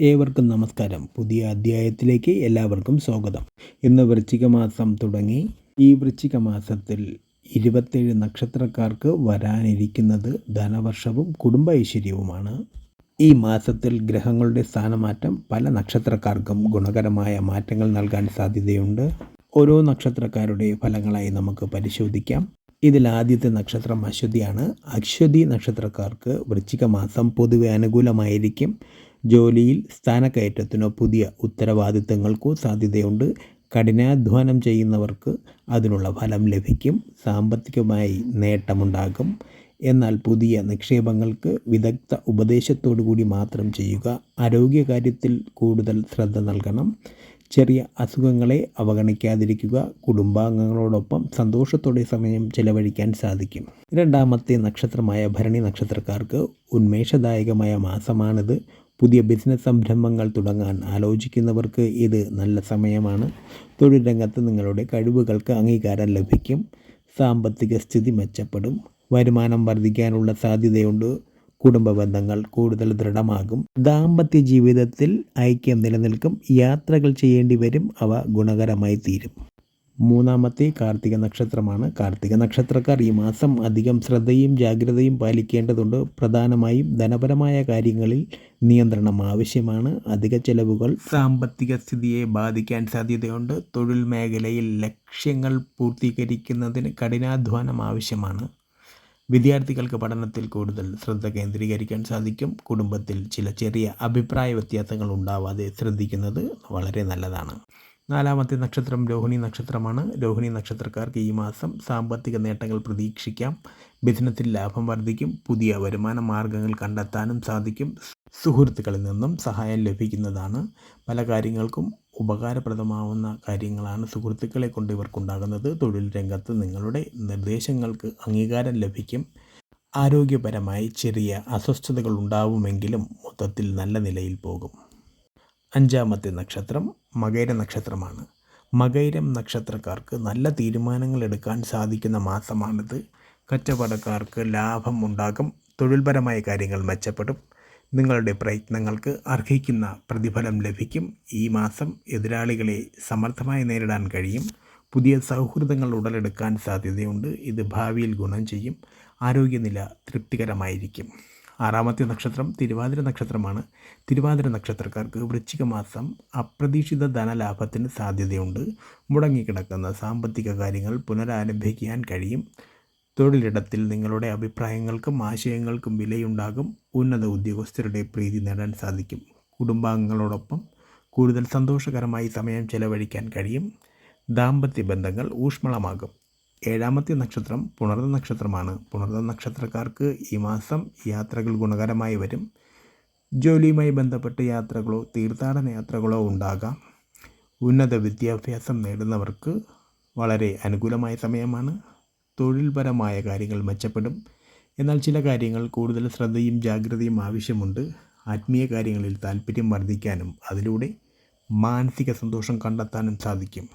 ഏവർക്കും നമസ്കാരം. പുതിയ അധ്യായത്തിലേക്ക് എല്ലാവർക്കും സ്വാഗതം. ഇന്ന് വൃശ്ചിക മാസം തുടങ്ങി. ഈ വൃശ്ചിക മാസത്തിൽ ഇരുപത്തേഴ് നക്ഷത്രക്കാർക്ക് വരാനിരിക്കുന്നത് ധനവർഷവും കുടുംബ ഐശ്വര്യവുമാണ്. ഈ മാസത്തിൽ ഗ്രഹങ്ങളുടെ സ്ഥാനമാറ്റം പല നക്ഷത്രക്കാർക്കും ഗുണകരമായ മാറ്റങ്ങൾ നൽകാൻ സാധ്യതയുണ്ട്. ഓരോ നക്ഷത്രക്കാരുടെ ഫലങ്ങളായി നമുക്ക് പരിശോധിക്കാം. ഇതിൽ ആദ്യത്തെ നക്ഷത്രം അശ്വതിയാണ്. അശ്വതി നക്ഷത്രക്കാർക്ക് വൃശ്ചിക മാസം പൊതുവെ അനുകൂലമായിരിക്കും. ജോലിയിൽ സ്ഥാനക്കയറ്റത്തിനോ പുതിയ ഉത്തരവാദിത്തങ്ങൾക്കോ സാധ്യതയുണ്ട്. കഠിനാധ്വാനം ചെയ്യുന്നവർക്ക് അതിനുള്ള ഫലം ലഭിക്കും. സാമ്പത്തികമായി നേട്ടമുണ്ടാകും. എന്നാൽ പുതിയ നിക്ഷേപങ്ങൾക്ക് വിദഗ്ധ ഉപദേശത്തോടു കൂടി മാത്രം ചെയ്യുക. ആരോഗ്യകാര്യത്തിൽ കൂടുതൽ ശ്രദ്ധ നൽകണം. ചെറിയ അസുഖങ്ങളെ അവഗണിക്കാതിരിക്കുക. കുടുംബാംഗങ്ങളോടൊപ്പം സന്തോഷത്തോടെ സമയം ചെലവഴിക്കാൻ സാധിക്കും. രണ്ടാമത്തെ നക്ഷത്രമായ ഭരണി നക്ഷത്രക്കാർക്ക് ഉന്മേഷദായകമായ മാസമാണിത്. പുതിയ ബിസിനസ് സംരംഭങ്ങൾ തുടങ്ങാൻ ആലോചിക്കുന്നവർക്ക് ഇത് നല്ല സമയമാണ്. തൊഴിൽ രംഗത്ത് നിങ്ങളുടെ കഴിവുകൾക്ക് അംഗീകാരം ലഭിക്കും. സാമ്പത്തിക സ്ഥിതി മെച്ചപ്പെടും. വരുമാനം വർദ്ധിക്കാനുള്ള സാധ്യതയുണ്ട്. കുടുംബ ബന്ധങ്ങൾ കൂടുതൽ ദൃഢമാകും. ദാമ്പത്യ ജീവിതത്തിൽ ഐക്യം നിലനിൽക്കും. യാത്രകൾ ചെയ്യേണ്ടി വരും. അവ ഗുണകരമായി തീരും. മൂന്നാമത്തെ കാർത്തിക നക്ഷത്രമാണ്. കാർത്തിക നക്ഷത്രക്കാർ ഈ മാസം അധികം ശ്രദ്ധയും ജാഗ്രതയും പാലിക്കേണ്ടതുണ്ട്. പ്രധാനമായും ധനപരമായ കാര്യങ്ങളിൽ നിയന്ത്രണം ആവശ്യമാണ്. അധിക ചെലവുകൾ സാമ്പത്തിക സ്ഥിതിയെ ബാധിക്കാൻ സാധ്യതയുണ്ട്. തൊഴിൽ മേഖലയിൽ ലക്ഷ്യങ്ങൾ പൂർത്തീകരിക്കുന്നതിന് കഠിനാധ്വാനം ആവശ്യമാണ്. വിദ്യാർത്ഥികൾക്ക് പഠനത്തിൽ കൂടുതൽ ശ്രദ്ധ കേന്ദ്രീകരിക്കാൻ സാധിക്കും. കുടുംബത്തിൽ ചില ചെറിയ അഭിപ്രായ വ്യത്യാസങ്ങൾ ഉണ്ടാവാതെ ശ്രദ്ധിക്കുന്നത് വളരെ നല്ലതാണ്. നാലാമത്തെ നക്ഷത്രം രോഹിണി നക്ഷത്രമാണ്. രോഹിണി നക്ഷത്രക്കാർക്ക് ഈ മാസം സാമ്പത്തിക നേട്ടങ്ങൾ പ്രതീക്ഷിക്കാം. ബിസിനസ്സിൽ ലാഭം വർദ്ധിക്കും. പുതിയ വരുമാന മാർഗങ്ങൾ കണ്ടെത്താനും സാധിക്കും. സുഹൃത്തുക്കളിൽ നിന്നും സഹായം ലഭിക്കുന്നതാണ്. പല കാര്യങ്ങൾക്കും ഉപകാരപ്രദമാവുന്ന കാര്യങ്ങളാണ് സുഹൃത്തുക്കളെ കൊണ്ട് ഇവർക്കുണ്ടാകുന്നത്. തൊഴിൽ രംഗത്ത് നിങ്ങളുടെ നിർദ്ദേശങ്ങൾക്ക് അംഗീകാരം ലഭിക്കും. ആരോഗ്യപരമായി ചെറിയ അസ്വസ്ഥതകൾ ഉണ്ടാവുമെങ്കിലും മൊത്തത്തിൽ നല്ല നിലയിൽ പോകും. അഞ്ചാമത്തെ നക്ഷത്രം മകൈര നക്ഷത്രമാണ്. മകൈരം നക്ഷത്രക്കാർക്ക് നല്ല തീരുമാനങ്ങൾ എടുക്കാൻ സാധിക്കുന്ന മാസമാണിത്. കച്ചവടക്കാർക്ക് ലാഭം ഉണ്ടാകും തൊഴിൽപരമായ കാര്യങ്ങൾ മെച്ചപ്പെടും. നിങ്ങളുടെ പ്രയത്നങ്ങൾക്ക് അർഹിക്കുന്ന പ്രതിഫലം ലഭിക്കും. ഈ മാസം എതിരാളികളെ സമർത്ഥമായി നേരിടാൻ കഴിയും. പുതിയ സൗഹൃദങ്ങൾ ഉടലെടുക്കാൻ സാധ്യതയുണ്ട്. ഇത് ഭാവിയിൽ ഗുണം ചെയ്യും. ആരോഗ്യനില തൃപ്തികരമായിരിക്കും. ആറാമത്തെ നക്ഷത്രം തിരുവാതിര നക്ഷത്രമാണ്. തിരുവാതിര നക്ഷത്രക്കാർക്ക് വൃശ്ചിക മാസം അപ്രതീക്ഷിത ധനലാഭത്തിന് സാധ്യതയുണ്ട്. മുടങ്ങിക്കിടക്കുന്ന സാമ്പത്തിക കാര്യങ്ങൾ പുനരാരംഭിക്കാൻ കഴിയും. തൊഴിലിടത്തിൽ നിങ്ങളുടെ അഭിപ്രായങ്ങൾക്കും ആശയങ്ങൾക്കും വിലയുണ്ടാകും. ഉന്നത ഉദ്യോഗസ്ഥരുടെ പ്രീതി നേടാൻ സാധിക്കും. കുടുംബാംഗങ്ങളോടൊപ്പം കൂടുതൽ സന്തോഷകരമായി സമയം ചെലവഴിക്കാൻ കഴിയും. ദാമ്പത്യ ബന്ധങ്ങൾ ഊഷ്മളമാകും. ഏഴാമത്തെ നക്ഷത്രം പുണർന്ന നക്ഷത്രമാണ്. പുണർന്ന നക്ഷത്രക്കാർക്ക് ഈ മാസം യാത്രകൾ ഗുണകരമായി വരും. ജോലിയുമായി ബന്ധപ്പെട്ട യാത്രകളോ തീർത്ഥാടന യാത്രകളോ ഉണ്ടാകാം. ഉന്നത വിദ്യാഭ്യാസം നേടുന്നവർക്ക് വളരെ അനുകൂലമായ സമയമാണ്. തൊഴിൽപരമായ കാര്യങ്ങൾ മെച്ചപ്പെടും. എന്നാൽ ചില കാര്യങ്ങൾ കൂടുതൽ ശ്രദ്ധയും ജാഗ്രതയും ആവശ്യമുണ്ട്. ആത്മീയ കാര്യങ്ങളിൽ താല്പര്യം വർദ്ധിക്കാനും അതിലൂടെ മാനസിക സന്തോഷം കണ്ടെത്താനും സാധിക്കും.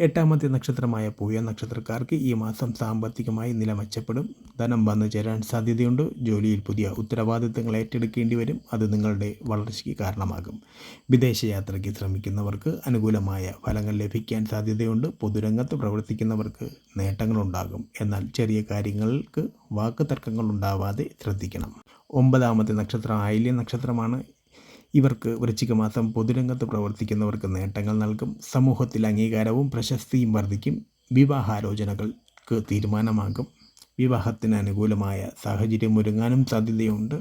എട്ടാമത്തെ നക്ഷത്രമായ പൂയ നക്ഷത്രക്കാർക്ക് ഈ മാസം സാമ്പത്തികമായി നില മെച്ചപ്പെടും ധനം വന്നു ചേരാൻ സാധ്യതയുണ്ട്. ജോലിയിൽ പുതിയ ഉത്തരവാദിത്തങ്ങൾ ഏറ്റെടുക്കേണ്ടി വരും. അത് നിങ്ങളുടെ വളർച്ചയ്ക്ക് കാരണമാകും. വിദേശയാത്രയ്ക്ക് ശ്രമിക്കുന്നവർക്ക് അനുകൂലമായ ഫലങ്ങൾ ലഭിക്കാൻ സാധ്യതയുണ്ട്. പൊതുരംഗത്ത് പ്രവർത്തിക്കുന്നവർക്ക് നേട്ടങ്ങളുണ്ടാകും. എന്നാൽ ചെറിയ കാര്യങ്ങൾക്ക് വാക്ക് തർക്കങ്ങൾ ഉണ്ടാവാതെ ശ്രദ്ധിക്കണം. ഒമ്പതാമത്തെ നക്ഷത്രം ആയില്യ നക്ഷത്രമാണ്. ഇവർക്ക് വൃശ്ചിക മാസം പൊതുരംഗത്ത് പ്രവർത്തിക്കുന്നവർക്ക് നേട്ടങ്ങൾ നൽകും സമൂഹത്തിൽ അംഗീകാരവും പ്രശസ്തിയും വർദ്ധിക്കും വിവാഹാലോചനകൾക്ക് തീരുമാനമാകും. വിവാഹത്തിന് അനുകൂലമായ സാഹചര്യം ഒരുങ്ങാനും സാധ്യതയുണ്ട്.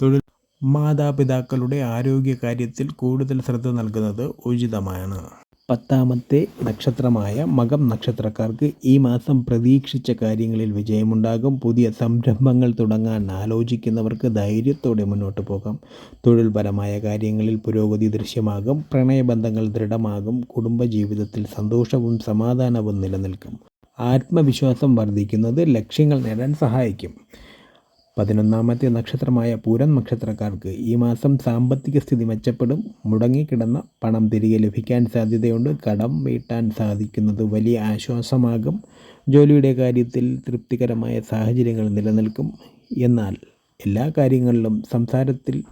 തൊഴിൽ മാതാപിതാക്കളുടെ ആരോഗ്യകാര്യത്തിൽ കൂടുതൽ ശ്രദ്ധ നൽകുന്നത് ഉചിതമാണ്. പത്താമത്തെ നക്ഷത്രമായ മകം നക്ഷത്രക്കാർക്ക് ഈ മാസം പ്രതീക്ഷിച്ച കാര്യങ്ങളിൽ വിജയമുണ്ടാകും. പുതിയ സംരംഭങ്ങൾ തുടങ്ങാൻ ആലോചിക്കുന്നവർക്ക് ധൈര്യത്തോടെ മുന്നോട്ട് പോകാം. തൊഴിൽപരമായ കാര്യങ്ങളിൽ പുരോഗതി ദൃശ്യമാകും. പ്രണയബന്ധങ്ങൾ ദൃഢമാകും. കുടുംബജീവിതത്തിൽ സന്തോഷവും സമാധാനവും നിലനിൽക്കും. ആത്മവിശ്വാസം വർദ്ധിക്കുന്നത് ലക്ഷ്യങ്ങൾ നേടാൻ സഹായിക്കും. പതിനൊന്നാമത്തെ നക്ഷത്രമായ പൂരം നക്ഷത്രക്കാർക്ക് ഈ മാസം സാമ്പത്തിക സ്ഥിതി മെച്ചപ്പെടും. മുടങ്ങിക്കിടന്ന പണം തിരികെ ലഭിക്കാൻ സാധ്യതയുണ്ട്. കടം വീട്ടാൻ സാധിക്കുന്നത് വലിയ ആശ്വാസമാകും. ജോലിയുടെ കാര്യത്തിൽ തൃപ്തികരമായ സാഹചര്യങ്ങൾ നിലനിൽക്കും. എന്നാൽ എല്ലാ കാര്യങ്ങളിലും സംസാരത്തിൽ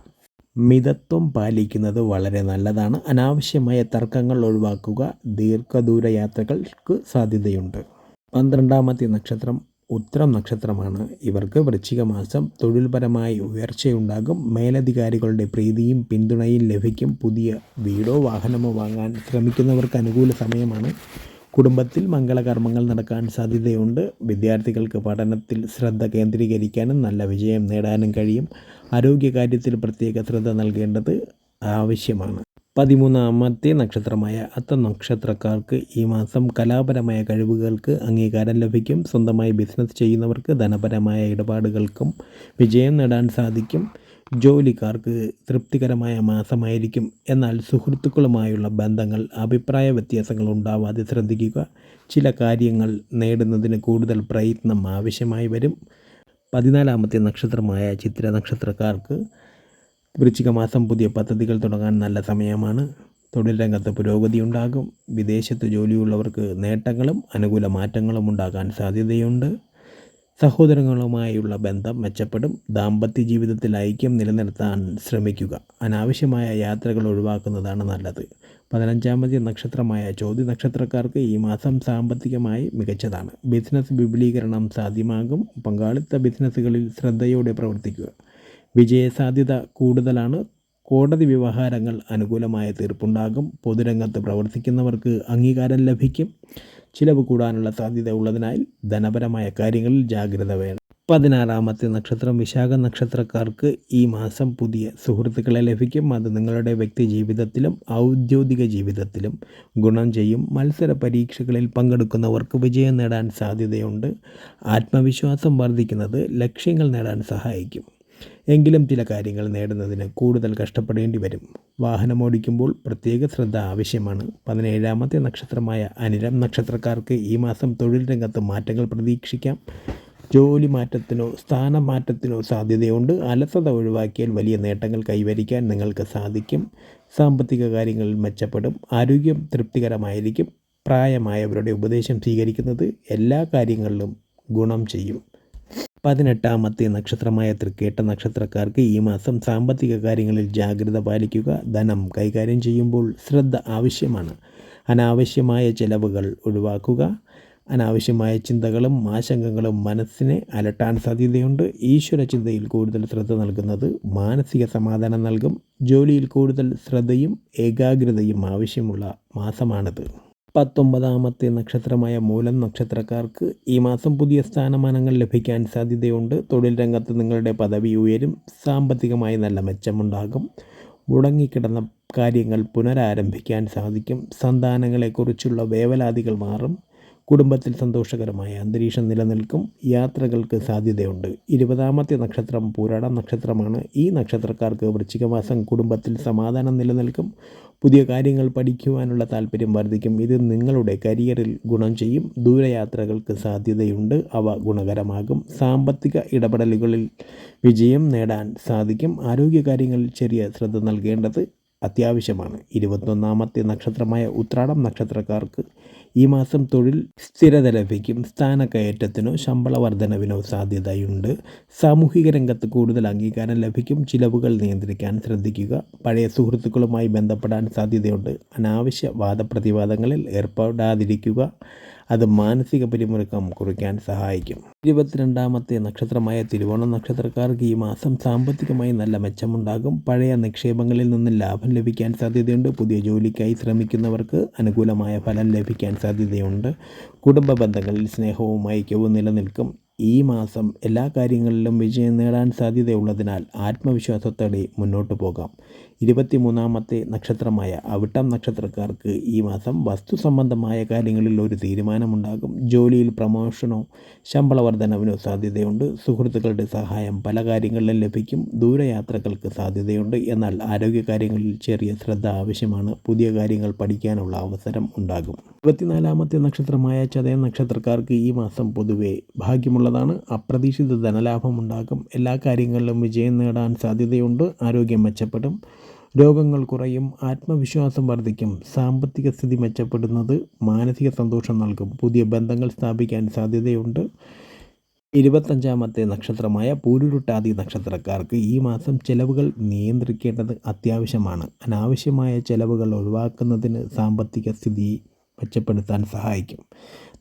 മിതത്വം പാലിക്കുന്നത് വളരെ നല്ലതാണ്. അനാവശ്യമായ തർക്കങ്ങൾ ഒഴിവാക്കുക ദീർഘദൂര യാത്രകൾക്ക് സാധ്യതയുണ്ട്. പന്ത്രണ്ടാമത്തെ നക്ഷത്രം ഉത്തരം നക്ഷത്രമാണ്. ഇവർക്ക് വൃശ്ചിക മാസം തൊഴിൽപരമായി ഉയർച്ചയുണ്ടാകും. മേലധികാരികളുടെ പ്രീതിയും പിന്തുണയും ലഭിക്കും. പുതിയ വീടോ വാഹനമോ വാങ്ങാൻ ശ്രമിക്കുന്നവർക്ക് അനുകൂല സമയമാണ്. കുടുംബത്തിൽ മംഗളകർമ്മങ്ങൾ നടക്കാൻ സാധ്യതയുണ്ട്. വിദ്യാർത്ഥികൾക്ക് പഠനത്തിൽ ശ്രദ്ധ കേന്ദ്രീകരിക്കാനും നല്ല വിജയം നേടാനും കഴിയും. ആരോഗ്യകാര്യത്തിൽ പ്രത്യേക ശ്രദ്ധ നൽകേണ്ടത് ആവശ്യമാണ്. പതിമൂന്നാമത്തെ നക്ഷത്രമായ അത്ത നക്ഷത്രക്കാർക്ക് ഈ മാസം കലാപരമായ കഴിവുകൾക്ക് അംഗീകാരം ലഭിക്കും. സ്വന്തമായി ബിസിനസ് ചെയ്യുന്നവർക്ക് ധനപരമായ ഇടപാടുകൾക്കും വിജയം നേടാൻ സാധിക്കും. ജോലിക്കാർക്ക് തൃപ്തികരമായ മാസമായിരിക്കും. എന്നാൽ സുഹൃത്തുക്കളുമായുള്ള ബന്ധങ്ങൾ അഭിപ്രായ വ്യത്യാസങ്ങൾ ഉണ്ടാവാതെ ശ്രദ്ധിക്കുക. ചില കാര്യങ്ങൾ നേടുന്നതിന് കൂടുതൽ പ്രയത്നം ആവശ്യമായി വരും. പതിനാലാമത്തെ നക്ഷത്രമായ ചിത്ര നക്ഷത്രക്കാർക്ക് വൃശ്ചിക മാസം പുതിയ പദ്ധതികൾ തുടങ്ങാൻ നല്ല സമയമാണ്. തൊഴിൽ രംഗത്ത് പുരോഗതി ഉണ്ടാകും. വിദേശത്ത് ജോലിയുള്ളവർക്ക് നേട്ടങ്ങളും അനുകൂല മാറ്റങ്ങളും ഉണ്ടാകാൻ സാധ്യതയുണ്ട്. സഹോദരങ്ങളുമായുള്ള ബന്ധം മെച്ചപ്പെടും. ദാമ്പത്യ ജീവിതത്തിൽ ഐക്യം നിലനിർത്താൻ ശ്രമിക്കുക. അനാവശ്യമായ യാത്രകൾ ഒഴിവാക്കുന്നതാണ് നല്ലത്. പതിനഞ്ചാമത്തെ നക്ഷത്രമായ ചോദ്യ നക്ഷത്രക്കാർക്ക് ഈ മാസം സാമ്പത്തികമായി മികച്ചതാണ്. ബിസിനസ് വിപുലീകരണം സാധ്യമാകും. പങ്കാളിത്ത ബിസിനസ്സുകളിൽ ശ്രദ്ധയോടെ പ്രവർത്തിക്കുക. വിജയസാധ്യത കൂടുതലാണ്. കോടതി വ്യവഹാരങ്ങൾ അനുകൂലമായ തീർപ്പുണ്ടാകും. പൊതുരംഗത്ത് പ്രവർത്തിക്കുന്നവർക്ക് അംഗീകാരം ലഭിക്കും. ചിലവ് കൂടാനുള്ള സാധ്യത ഉള്ളതിനാൽ ധനപരമായ കാര്യങ്ങളിൽ ജാഗ്രത വേണം. പതിനാറാമത്തെ നക്ഷത്രം വിശാഖ നക്ഷത്രക്കാർക്ക് ഈ മാസം പുതിയ സുഹൃത്തുക്കളെ ലഭിക്കും. അത് നിങ്ങളുടെ വ്യക്തി ജീവിതത്തിലും ഔദ്യോഗിക ജീവിതത്തിലും ഗുണം ചെയ്യും. മത്സര പരീക്ഷകളിൽ പങ്കെടുക്കുന്നവർക്ക് വിജയം നേടാൻ സാധ്യതയുണ്ട്. ആത്മവിശ്വാസം വർദ്ധിക്കുന്നത് ലക്ഷ്യങ്ങൾ നേടാൻ സഹായിക്കും. എങ്കിലും ചില കാര്യങ്ങൾ നേടുന്നതിന് കൂടുതൽ കഷ്ടപ്പെടേണ്ടി വരും. വാഹനമോടിക്കുമ്പോൾ പ്രത്യേക ശ്രദ്ധ ആവശ്യമാണ്. പതിനേഴാമത്തെ നക്ഷത്രമായ അനിരം നക്ഷത്രക്കാർക്ക് ഈ മാസം തൊഴിൽ രംഗത്ത് മാറ്റങ്ങൾ പ്രതീക്ഷിക്കാം. ജോലി മാറ്റത്തിനോ സ്ഥാനമാറ്റത്തിനോ സാധ്യതയുണ്ട്. അലസത ഒഴിവാക്കിയാൽ വലിയ നേട്ടങ്ങൾ കൈവരിക്കാൻ നിങ്ങൾക്ക് സാധിക്കും. സാമ്പത്തിക കാര്യങ്ങളിൽ മെച്ചപ്പെടും. ആരോഗ്യം തൃപ്തികരമായിരിക്കും. പ്രായമായവരുടെ ഉപദേശം സ്വീകരിക്കുന്നത് എല്ലാ കാര്യങ്ങളിലും ഗുണം ചെയ്യും. പതിനെട്ടാമത്തെ നക്ഷത്രമായ തൃക്കേട്ട നക്ഷത്രക്കാർക്ക് ഈ മാസം സാമ്പത്തിക കാര്യങ്ങളിൽ ജാഗ്രത പാലിക്കുക ധനം കൈകാര്യം ചെയ്യുമ്പോൾ ശ്രദ്ധ ആവശ്യമാണ്. അനാവശ്യമായ ചിലവുകൾ ഒഴിവാക്കുക അനാവശ്യമായ ചിന്തകളും ആശങ്കകളും മനസ്സിനെ അലട്ടാൻ സാധ്യതയുണ്ട്. ഈശ്വര ചിന്തയിൽ കൂടുതൽ ശ്രദ്ധ നൽകുന്നത് മാനസിക സമാധാനം നൽകും. ജോലിയിൽ കൂടുതൽ ശ്രദ്ധയും ഏകാഗ്രതയും ആവശ്യമുള്ള മാസമാണിത്. പത്തൊമ്പതാമത്തെ നക്ഷത്രമായ മൂലം നക്ഷത്രക്കാർക്ക് ഈ മാസം പുതിയ സ്ഥാനമാനങ്ങൾ ലഭിക്കാൻ സാധ്യതയുണ്ട്. തൊഴിൽ രംഗത്ത് നിങ്ങളുടെ പദവി ഉയരും സാമ്പത്തികമായി നല്ല മെച്ചമുണ്ടാകും. മുടങ്ങിക്കിടന്ന കാര്യങ്ങൾ പുനരാരംഭിക്കാൻ സാധിക്കും. സന്താനങ്ങളെക്കുറിച്ചുള്ള വേവലാതികൾ മാറും. കുടുംബത്തിൽ സന്തോഷകരമായ അന്തരീക്ഷം നിലനിൽക്കും. യാത്രകൾക്ക് സാധ്യതയുണ്ട്. ഇരുപതാമത്തെ നക്ഷത്രം പൂരാട നക്ഷത്രമാണ്. ഈ നക്ഷത്രക്കാർക്ക് വൃശ്ചികമാസം കുടുംബത്തിൽ സമാധാനം നിലനിൽക്കും. പുതിയ കാര്യങ്ങൾ പഠിക്കുവാനുള്ള താല്പര്യം വർദ്ധിക്കും. ഇത് നിങ്ങളുടെ കരിയറിൽ ഗുണം ചെയ്യും. ദൂരയാത്രകൾക്ക് സാധ്യതയുണ്ട്. അവ ഗുണകരമാകും. സാമ്പത്തിക ഇടപെടലുകളിൽ വിജയം നേടാൻ സാധിക്കും. ആരോഗ്യകാര്യങ്ങളിൽ ചെറിയ ശ്രദ്ധ നൽകേണ്ടത് അത്യാവശ്യമാണ്. ഇരുപത്തൊന്നാമത്തെ നക്ഷത്രമായ ഉത്രാടം നക്ഷത്രക്കാർക്ക് ഈ മാസം തൊഴിൽ സ്ഥിരത ലഭിക്കും. സ്ഥാനക്കയറ്റത്തിനോ ശമ്പള വർധനവിനോ സാധ്യതയുണ്ട്. സാമൂഹിക രംഗത്ത് കൂടുതൽ അംഗീകാരം ലഭിക്കും. ചിലവുകൾ നിയന്ത്രിക്കാൻ ശ്രദ്ധിക്കുക. പഴയ സുഹൃത്തുക്കളുമായി ബന്ധപ്പെടാൻ സാധ്യതയുണ്ട്. അനാവശ്യ വാദപ്രതിവാദങ്ങളിൽ ഏർപ്പെടാതിരിക്കുക. അത് മാനസിക പിരിമുറുക്കം കുറയ്ക്കാൻ സഹായിക്കും. ഇരുപത്തിരണ്ടാമത്തെ നക്ഷത്രമായ തിരുവോണം നക്ഷത്രക്കാർക്ക് ഈ മാസം സാമ്പത്തികമായി നല്ല മെച്ചമുണ്ടാകും. പഴയ നിക്ഷേപങ്ങളിൽ നിന്ന് ലാഭം ലഭിക്കാൻ സാധ്യതയുണ്ട്. പുതിയ ജോലിക്കായി ശ്രമിക്കുന്നവർക്ക് അനുകൂലമായ ഫലം ലഭിക്കാൻ സാധ്യതയുണ്ട്. കുടുംബ ബന്ധങ്ങളിൽ സ്നേഹവും ഐക്യവും നിലനിൽക്കും. ഈ മാസം എല്ലാ കാര്യങ്ങളിലും വിജയം നേടാൻ സാധ്യതയുള്ളതിനാൽ ആത്മവിശ്വാസത്തോടെ മുന്നോട്ട് പോകാം. ഇരുപത്തിമൂന്നാമത്തെ നക്ഷത്രമായ അവിട്ടം നക്ഷത്രക്കാർക്ക് ഈ മാസം വസ്തു സംബന്ധമായ കാര്യങ്ങളിൽ ഒരു തീരുമാനമുണ്ടാകും. ജോലിയിൽ പ്രമോഷനോ ശമ്പള വർധനവിനോ സാധ്യതയുണ്ട്. സുഹൃത്തുക്കളുടെ സഹായം പല കാര്യങ്ങളിലും ലഭിക്കും. ദൂരയാത്രകൾക്ക് സാധ്യതയുണ്ട്. എന്നാൽ ആരോഗ്യകാര്യങ്ങളിൽ ചെറിയ ശ്രദ്ധ ആവശ്യമാണ്. പുതിയ കാര്യങ്ങൾ പഠിക്കാനുള്ള അവസരം ഉണ്ടാകും. ഇരുപത്തിനാലാമത്തെ നക്ഷത്രമായ ചതയ നക്ഷത്രക്കാർക്ക് ഈ മാസം പൊതുവെ ഭാഗ്യമുള്ളതാണ്. അപ്രതീക്ഷിത ധനലാഭം ഉണ്ടാകും. എല്ലാ കാര്യങ്ങളിലും വിജയം നേടാൻ സാധ്യതയുണ്ട്. ആരോഗ്യം മെച്ചപ്പെടും. രോഗങ്ങൾ കുറയും ആത്മവിശ്വാസം വർദ്ധിക്കും സാമ്പത്തിക സ്ഥിതി മെച്ചപ്പെടുന്നത് മാനസിക സന്തോഷം നൽകും. പുതിയ ബന്ധങ്ങൾ സ്ഥാപിക്കാൻ സാധ്യതയുണ്ട്. ഇരുപത്തഞ്ചാമത്തെ നക്ഷത്രമായ പൂരുരുട്ടാതി നക്ഷത്രക്കാർക്ക് ഈ മാസം ചെലവുകൾ നിയന്ത്രിക്കേണ്ടത് അത്യാവശ്യമാണ്. അനാവശ്യമായ ചെലവുകൾ ഒഴിവാക്കുന്നതിന് സാമ്പത്തിക സ്ഥിതി മെച്ചപ്പെടുത്താൻ സഹായിക്കും.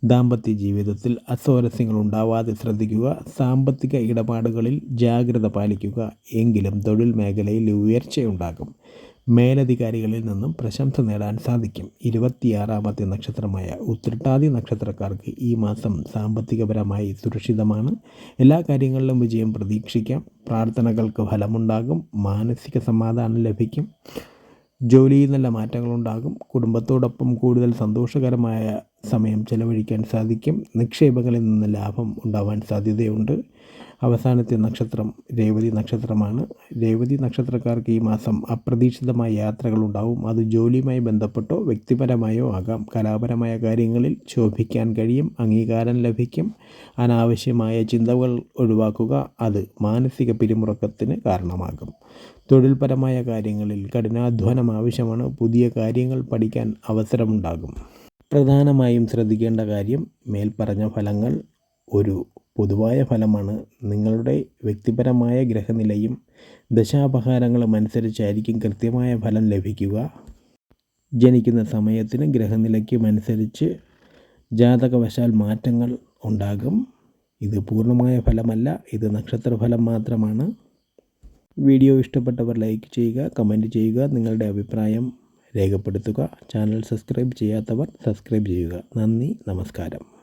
ദാമ്പത്യ ജീവിതത്തിൽ അസ്വാരസ്യങ്ങൾ ഉണ്ടാവാതെ ശ്രദ്ധിക്കുക സാമ്പത്തിക ഇടപാടുകളിൽ ജാഗ്രത പാലിക്കുക എങ്കിലും തൊഴിൽ മേഖലയിൽ ഉയർച്ചയുണ്ടാകും. മേലധികാരികളിൽ നിന്നും പ്രശംസ നേടാൻ സാധിക്കും. ഇരുപത്തിയാറാമത്തെ നക്ഷത്രമായ ഉത്രട്ടാതി നക്ഷത്രക്കാർക്ക് ഈ മാസം സാമ്പത്തികപരമായി സുരക്ഷിതമാണ്. എല്ലാ കാര്യങ്ങളിലും വിജയം പ്രതീക്ഷിക്കാം. പ്രാർത്ഥനകൾക്ക് ഫലമുണ്ടാകും. മാനസിക സമാധാനം ലഭിക്കും. ജോലിയിൽ നല്ല മാറ്റങ്ങളുണ്ടാകും. കുടുംബത്തോടൊപ്പം കൂടുതൽ സന്തോഷകരമായ സമയം ചിലവഴിക്കാൻ സാധിക്കും. നിക്ഷേപങ്ങളിൽ നിന്ന് ലാഭം ഉണ്ടാവാൻ സാധ്യതയുണ്ട്. അവസാനത്തെ നക്ഷത്രം രേവതി നക്ഷത്രമാണ്. രേവതി നക്ഷത്രക്കാർക്ക് ഈ മാസം അപ്രതീക്ഷിതമായ യാത്രകളുണ്ടാവും അത് ജോലിയുമായി ബന്ധപ്പെട്ടോ വ്യക്തിപരമായോ ആകാം. കലാപരമായ കാര്യങ്ങളിൽ ശോഭിക്കാൻ കഴിയും അംഗീകാരം ലഭിക്കും. അനാവശ്യമായ ചിന്തകൾ ഒഴിവാക്കുക അത് മാനസിക പിരിമുറുക്കത്തിന് കാരണമാകും. തൊഴിൽപരമായ കാര്യങ്ങളിൽ കഠിനാധ്വാനം ആവശ്യമാണ്. പുതിയ കാര്യങ്ങൾ പഠിക്കാൻ അവസരമുണ്ടാകും. പ്രധാനമായും ശ്രദ്ധിക്കേണ്ട കാര്യം മേൽപ്പറഞ്ഞ ഫലങ്ങൾ ഒരു പൊതുവായ ഫലമാണ് നിങ്ങളുടെ വ്യക്തിപരമായ ഗ്രഹനിലയും ദശാപഹാരങ്ങളും അനുസരിച്ചായിരിക്കും കൃത്യമായ ഫലം ലഭിക്കുക. ജനിക്കുന്ന സമയത്തിന് ഗ്രഹനിലയ്ക്കും അനുസരിച്ച് ജാതകവശാൽ മാറ്റങ്ങൾ ഉണ്ടാകും. ഇത് പൂർണമായ ഫലമല്ല ഇത് നക്ഷത്രഫലം മാത്രമാണ്. വീഡിയോ ഇഷ്ടപ്പെട്ടവർ ലൈക്ക് ചെയ്യുക കമന്റ് ചെയ്യുക നിങ്ങളുടെ അഭിപ്രായം രേഖപ്പെടുത്തുക. ചാനൽ സബ്സ്ക്രൈബ് ചെയ്യാത്തവർ സബ്സ്ക്രൈബ് ചെയ്യുക. നന്ദി നമസ്കാരം.